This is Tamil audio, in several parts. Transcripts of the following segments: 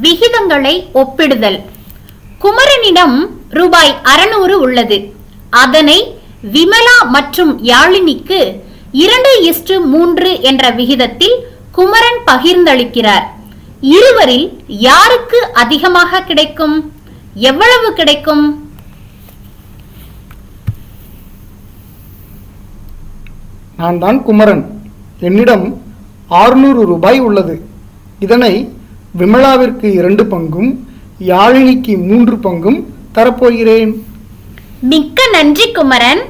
விகிதங்களை ஒப்பிடுதல். குமரனிடம் ரூபாய் அறுநூறு உள்ளது. அதனை விமலா மற்றும் யாழினிக்கு இரண்டு இஸ்டு மூன்று என்ற விகிதத்தில் குமரன் பகிர்ந்தளிக்கிறார். இருவரில் யாருக்கு அதிகமாக கிடைக்கும்? எவ்வளவு கிடைக்கும்? நான் தான் குமரன். என்னிடம் ஆறுநூறு ரூபாய் உள்ளது. இதனை விமலாவிற்கு இரண்டு பங்கும் யாழினிக்கு மூன்று பங்கும் தரப்போகிறேன். மிக்க நன்றி குமரன்.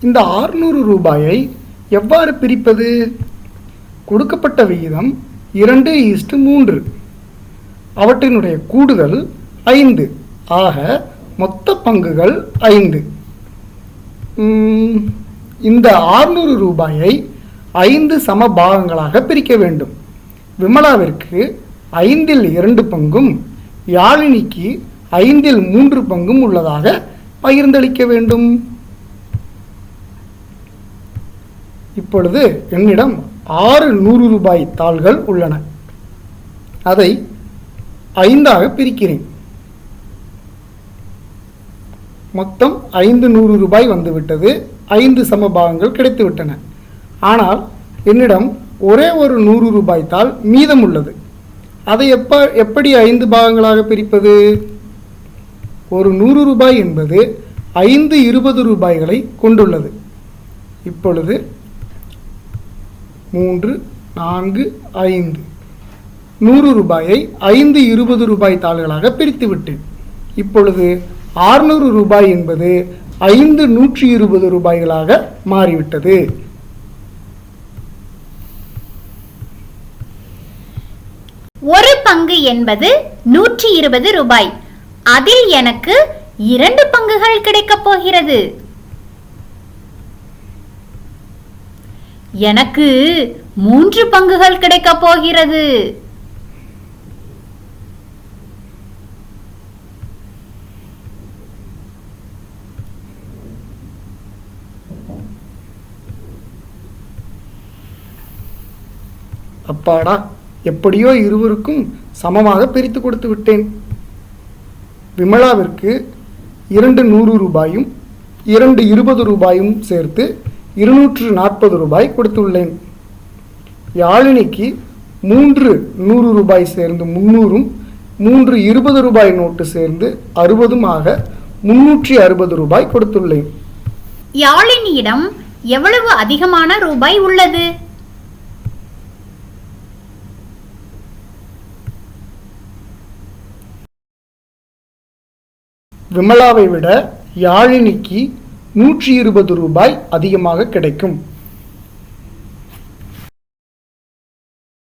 இந்த ஆறுநூறு ரூபாயை எவ்வாறு பிரிப்பது? கொடுக்கப்பட்ட விகிதம் இரண்டு ஈஸ்டு மூன்று. அவற்றினுடைய கூடுதல் ஐந்து. ஆக மொத்த பங்குகள் ஐந்து. இந்த ஆறுநூறு ரூபாயை ஐந்து சம பாகங்களாக பிரிக்க வேண்டும். விமலாவிற்கு ஐந்தில் இரண்டு பங்கும் யாழினிக்கு ஐந்தில் மூன்று பங்கும் உள்ளதாக பகிர்ந்தளிக்க வேண்டும். இப்பொழுது என்னிடம் ஆறு நூறு ரூபாய் தாள்கள் உள்ளன. அதை ஐந்தாக பிரிக்கிறேன். மொத்தம் ஐந்து நூறு ரூபாய் வந்துவிட்டது. ஐந்து சமபாகங்கள் கிடைத்துவிட்டன. ஆனால் என்னிடம் ஒரே ஒரு நூறு ரூபாய் தாள் மீதம் உள்ளது அதை எப்ப எப்படி ஐந்து பாகங்களாக பிரிப்பது? ஒரு நூறு ரூபாய் என்பது ஐந்து இருபது ரூபாய்களை கொண்டுள்ளது. இப்பொழுது மூன்று நான்கு ஐந்து. நூறு ரூபாயை ஐந்து இருபது ரூபாய் தாள்களாக பிரித்து விட்டேன் இப்பொழுது ஆறுநூறு ரூபாய் என்பது ஐந்து நூற்றி இருபது ரூபாய்களாக மாறிவிட்டது. ஒரு பங்கு என்பது நூற்றி இருபது ரூபாய். அதில் எனக்கு இரண்டு பங்குகள் கிடைக்கப் போகிறது. எனக்கு மூன்று பங்குகள் கிடைக்கப் போகிறது. அப்பாடா எப்படியோ இருவருக்கும் சமமாக பிரித்து கொடுத்து விட்டேன். விமலாவிற்கு இரண்டு நூறு ரூபாயும் இரண்டு இருபது ரூபாயும் சேர்த்து இருநூற்று நாற்பது ரூபாய் கொடுத்துள்ளேன். யாழினிக்கு மூன்று நூறு ரூபாய் சேர்ந்து முந்நூறும் மூன்று இருபது ரூபாய் நோட்டு சேர்ந்து அறுபதுமாக ஆக முன்னூற்றி அறுபது ரூபாய் கொடுத்துள்ளேன். யாழினியிடம் எவ்வளவு அதிகமான ரூபாய் உள்ளது? விமலாவை விட யாழினிக்கு நூற்றி இருபது ரூபாய் அதிகமாக கிடைக்கும்.